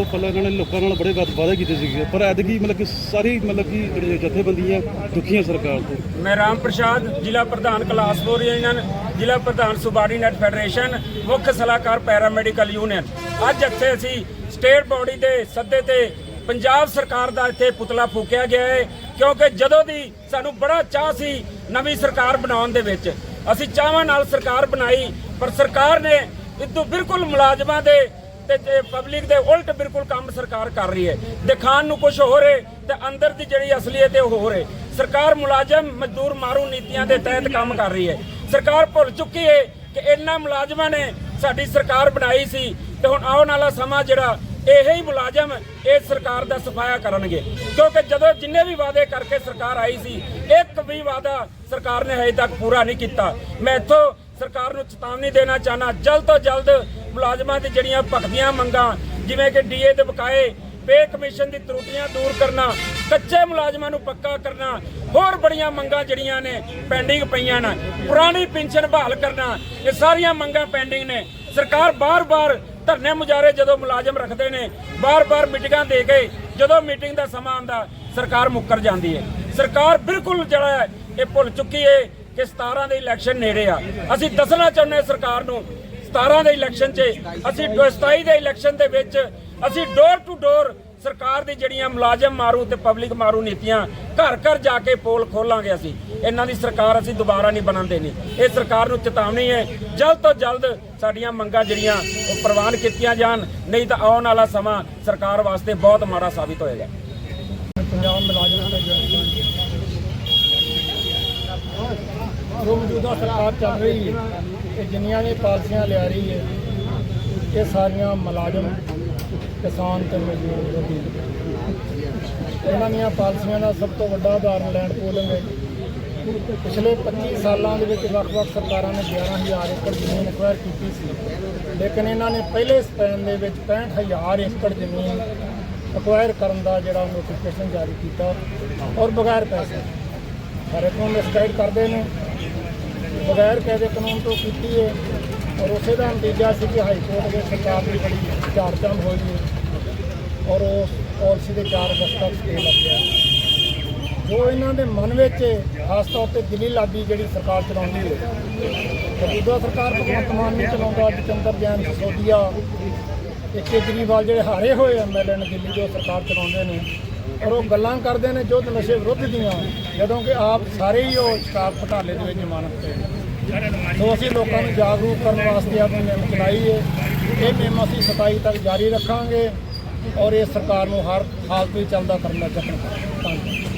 ਤੋਂ ਪਹਿਲਾਂ ਇਹਨਾਂ ਨੇ ਲੋਕਾਂ ਨਾਲ ਬੜੇ ਵਾਅਦੇ ਕੀਤੇ ਸੀਗੇ। ਪਰ ਐਤਕੀ ਮਤਲਬ ਕਿ ਸਾਰੀ ਮਤਲਬ ਕਿ ਜਿਹੜੇ ਜਥੇਬੰਦੀਆਂ ਦੁਖੀਆਂ ਸਰਕਾਰ ਤੋਂ। ਮੈਂ ਰਾਮ ਪ੍ਰਸ਼ਾਦ, ਜ਼ਿਲ੍ਹਾ ਪ੍ਰਧਾਨ ਕਲਾਸ 4 ਯੂਨੀਅਨ ਜ਼ਿਲ੍ਹਾ ਪ੍ਰਧਾਨ ਸੁਬਾਰਡੀਨੇਟ ਫੈਡਰੇਸ਼ਨ ਮੁੱਖ ਸਲਾਹਕਾਰ ਪੈਰਾਮੈਡੀਕਲ ਯੂਨੀਅਨ ਅੱਜ ਇੱਥੇ ਅਸੀਂ ਸਟੇਟ ਬੋਡੀ ਦੇ ਸੱਦੇ ਤੇ ਪੰਜਾਬ ਸਰਕਾਰ ਦਾ ਇੱਥੇ ਪੁਤਲਾ ਫੂਕਿਆ ਗਿਆ ਹੈ, ਕਿਉਂਕਿ ਜਦੋਂ ਦੀ ਸਾਨੂੰ ਬੜਾ ਚਾਹ ਸੀ ਨਵੀਂ ਸਰਕਾਰ ਬਣਾਉਣ ਦੇ ਵਿੱਚ। ਅਸੀਂ ਚਾਹਾਂ ਨਾਲ ਸਰਕਾਰ ਬਣਾਈ, ਪਰ ਸਰਕਾਰ ਨੇ ਇਦੋਂ ਬਿਲਕੁਲ ਮੁਲਾਜ਼ਮਾਂ ਦੇ ਤੇ ਪਬਲਿਕ ਦੇ ਉਲਟ ਬਿਲਕੁਲ ਕੰਮ ਸਰਕਾਰ ਕਰ ਰਹੀ ਹੈ। ਦਿਖਾਣ ਨੂੰ ਕੁਝ ਹੋ ਰਿਹਾ ਤੇ ਅੰਦਰ ਦੀ ਜਿਹੜੀ ਅਸਲੀਅਤ ਹੈ ਉਹ ਹੋ। ਰਿਹਾ ਸਰਕਾਰ ਮੁਲਾਜ਼ਮ ਮਜ਼ਦੂਰ ਮਾਰੂ ਨੀਤੀਆਂ ਦੇ ਤਹਿਤ ਕੰਮ ਕਰ ਰਹੀ ਹੈ। ਸਰਕਾਰ ਭੁੱਲ ਚੁੱਕੀ ਹੈ ਕਿ ਇਹਨਾਂ ਮੁਲਾਜ਼ਮਾਂ ਨੇ ਸਾਡੀ ਸਰਕਾਰ ਬਣਾਈ ਸੀ ਤੇ ਹੁਣ ਆਉਣ ਵਾਲਾ ਸਮਾਂ ਜਿਹੜਾ, ਇਹੇ ਹੀ ਮੁਲਾਜ਼ਮ ਇਹ ਸਰਕਾਰ ਦਾ ਸਫਾਇਆ ਕਰਨਗੇ। ਕਿਉਂਕਿ ਜਦੋਂ ਜਿੰਨੇ ਵੀ ਵਾਅਦੇ ਕਰਕੇ ਸਰਕਾਰ ਆਈ ਸੀ, ਇੱਕ ਵੀ ਵਾਅਦਾ ਸਰਕਾਰ ਨੇ ਹਜੇ ਤੱਕ ਪੂਰਾ ਨਹੀਂ ਕੀਤਾ। ਮੈਂ ਇੱਥੋਂ ਸਰਕਾਰ ਨੂੰ ਚੇਤਾਵਨੀ ਦੇਣਾ ਚਾਹਨਾ ਜਲਦ ਤੋਂ ਜਲਦ ਮੁਲਾਜ਼ਮਾਂ ਦੀ ਜਿਹੜੀਆਂ ਭਖਦੀਆਂ ਮੰਗਾਂ, ਜਿਵੇਂ ਕਿ ਡੀਏ ਦੇ ਬਕਾਏ ਪੇ ਕਮਿਸ਼ਨ ਦੀ ਤਰੁੱਟੀਆਂ ਦੂਰ ਕਰਨਾ, ਕੱਚੇ ਮੁਲਾਜ਼ਮਾਂ ਨੂੰ ਪੱਕਾ ਕਰਨਾ, ਹੋਰ ਬੜੀਆਂ ਮੰਗਾਂ ਜਿਹੜੀਆਂ ਨੇ ਪੈਂਡਿੰਗ ਪਈਆਂ ਨੇ। ਪੁਰਾਣੀ ਪੈਨਸ਼ਨ ਬਹਾਲ ਕਰਨਾ, ਇਹ ਸਾਰੀਆਂ ਮੰਗਾਂ ਪੈਂਡਿੰਗ ਨੇ। ਸਰਕਾਰ ਬਾਰ-ਬਾਰ ਧਰਨੇ ਮੁਜ਼ਾਰੇ ਜਦੋਂ ਮੁਲਾਜ਼ਮ ਰੱਖਦੇ ਨੇ, ਬਾਰ-ਬਾਰ ਮੀਟਿੰਗਾਂ ਦੇ ਕੇ ਜਦੋਂ ਮੀਟਿੰਗ ਦਾ ਸਮਾਂ ਆਉਂਦਾ, ਸਰਕਾਰ ਮੁੱਕਰ ਜਾਂਦੀ ਹੈ। ਸਰਕਾਰ ਬਿਲਕੁਲ ਜਿਹੜਾ ਹੈ, ਇਹ ਭੁੱਲ ਚੁੱਕੀ ਹੈ ਕਿ 17 ਦੇ ਇਲੈਕਸ਼ਨ ਨੇੜੇ ਆ। ਅਸੀਂ ਦੱਸਣਾ ਚਾਹੁੰਦੇ ਹਾਂ ਸਰਕਾਰ ਨੂੰ 17 ਦੇ ਇਲੈਕਸ਼ਨ 'ਚ ਅਸੀਂ 27 ਦੇ ਇਲੈਕਸ਼ਨ ਦੇ ਵਿੱਚ ਅਸੀਂ ਡੋਰ ਟੂ ਡੋਰ ਸਰਕਾਰ ਦੀ ਜਿਹੜੀਆਂ ਮੁਲਾਜ਼ਮ ਮਾਰੂ ਤੇ ਪਬਲਿਕ ਮਾਰੂ ਨੀਤੀਆਂ ਘਰ ਘਰ ਜਾ ਕੇ ਪੋਲ ਖੋਲਾਂਗੇ ਅਸੀਂ। ਇਹਨਾਂ ਦੀ ਸਰਕਾਰ ਅਸੀਂ ਦੁਬਾਰਾ ਨਹੀਂ ਬਣਨ ਦੇਣੀ ਇਹ ਸਰਕਾਰ ਨੂੰ ਚੇਤਾਵਨੀ ਹੈ, ਜਲਦ ਤੋਂ ਜਲਦ ਸਾਡੀਆਂ ਮੰਗਾਂ ਜਿਹੜੀਆਂ ਉਹ ਪ੍ਰਵਾਨ ਕੀਤੀਆਂ ਜਾਣ, ਨਹੀਂ ਤਾਂ ਆਉਣ ਵਾਲਾ ਸਮਾਂ ਸਰਕਾਰ ਵਾਸਤੇ ਬਹੁਤ ਮਾੜਾ ਸਾਬਿਤ ਹੋਏਗਾ। ਪੰਜਾਬ ਮੁਲਾਜ਼ਮਾਂ ਦੇ ਜੋ ਮੌਜੂਦਾ ਸਰਕਾਰ ਚੱਲ ਰਹੀ ਹੈ, ਇਹ ਜਿੰਨੀਆਂ ਵੀ ਪਾਲਸੀਆਂ ਲਿਆ ਰਹੀ ਹੈ, ਇਹ ਸਾਰੀਆਂ ਮੁਲਾਜ਼ਮ, ਕਿਸਾਨ ਤੇ ਮਜ਼ਦੂਰ ਵਿਰੋਧੀ ਇਹਨਾਂ ਦੀਆਂ ਪਾਲਸੀਆਂ ਦਾ ਸਭ ਤੋਂ ਵੱਡਾ ਉਦਾਹਰਨ ਲੈਂਡ ਪੂਲਿੰਗ ਹੈ ਪਿਛਲੇ 25 ਸਾਲਾਂ ਦੇ ਵਿੱਚ ਵੱਖ-ਵੱਖ ਸਰਕਾਰਾਂ ਨੇ 11000 ਏਕੜ ਜ਼ਮੀਨ ਐਕਵਾਇਰ ਕੀਤੀ ਸੀ। ਲੇਕਿਨ ਇਹਨਾਂ ਨੇ ਪਹਿਲੇ ਸਪੈਨ ਦੇ ਵਿੱਚ 65000 ਏਕੜ ਜ਼ਮੀਨ ਐਕਵਾਇਰ ਕਰਨ ਦਾ ਜਿਹੜਾ ਨੋਟੀਫਿਕੇਸ਼ਨ ਜਾਰੀ ਕੀਤਾ ਔਰ ਬਗੈਰ ਪੈਸੇ। ਹਰ ਇੱਕ ਨੂੰ ਮਿਸਗਾਈਡ ਕਰਦੇ ਨੇ। ਬਗੈਰ ਕਾਇਦੇ ਕਾਨੂੰਨ ਤੋਂ ਕੀਤੀ ਹੈ ਔਰ ਉਸੇ ਦਾ ਨਤੀਜਾ ਸੀ ਕਿ ਹਾਈ ਕੋਰਟ ਦੇ ਸਰਕਾਰ ਦੀ ਬੜੀ ਚਾਰਚੰਦ ਹੋਈ ਹੈ ਔਰ ਉਸ ਪਾਲਿਸੀ ਦੇ 4 ਅਗਸਤ ਤੱਕ ਸਟੇ ਲੱਗ ਗਿਆ। ਜੋ ਇਹਨਾਂ ਦੇ ਮਨ ਵਿੱਚ ਖਾਸ ਤੌਰ ਤੇ ਦਿੱਲੀ ਲਾਬੀ ਜਿਹੜੀ ਸਰਕਾਰ ਚਲਾਉਂਦੀ ਹੈ ਮੌਜੂਦਾ ਸਰਕਾਰ ਭਗਵੰਤ ਮਾਨ ਨਹੀਂ ਚਲਾਉਂਦਾ ਜਤਿੰਦਰ ਜੈਨ ਸੋਦੀਆ ਤੇ ਕੇਜਰੀਵਾਲ ਜਿਹੜੇ ਹਾਰੇ ਹੋਏ ਐਮਐਲਏ ਨੇ ਦਿੱਲੀ ਜੋ ਸਰਕਾਰ ਚਲਾਉਂਦੇ ਨੇ। ਔਰ ਉਹ ਗੱਲਾਂ ਕਰਦੇ ਨੇ ਜੋ ਨਸ਼ੇ ਵਿਰੁੱਧ ਦੀਆਂ, ਜਦੋਂ ਕਿ ਆਪ ਸਾਰੇ ਹੀ ਉਹ ਸ਼ਰਾਬ ਘੁਟਾਲੇ ਦੇ ਵਿੱਚ ਜ਼ਮਾਨਤ ਤੇ ਸੋ ਅਸੀਂ ਲੋਕਾਂ ਨੂੰ ਜਾਗਰੂਕ ਕਰਨ ਵਾਸਤੇ ਆਪਣੀ ਮੁਹਿੰਮ ਚਲਾਈ ਹੈ ਇਹ ਮੁਹਿੰਮ ਅਸੀਂ 27 ਤੱਕ ਜਾਰੀ ਰੱਖਾਂਗੇ ਔਰ ਇਹ ਸਰਕਾਰ ਨੂੰ ਹਰ ਹਾਲਤ ਵਿੱਚ ਚੱਲਦਾ ਕਰਨ ਦਾ ਯਤਨ ਕਰਾਂਗੇ।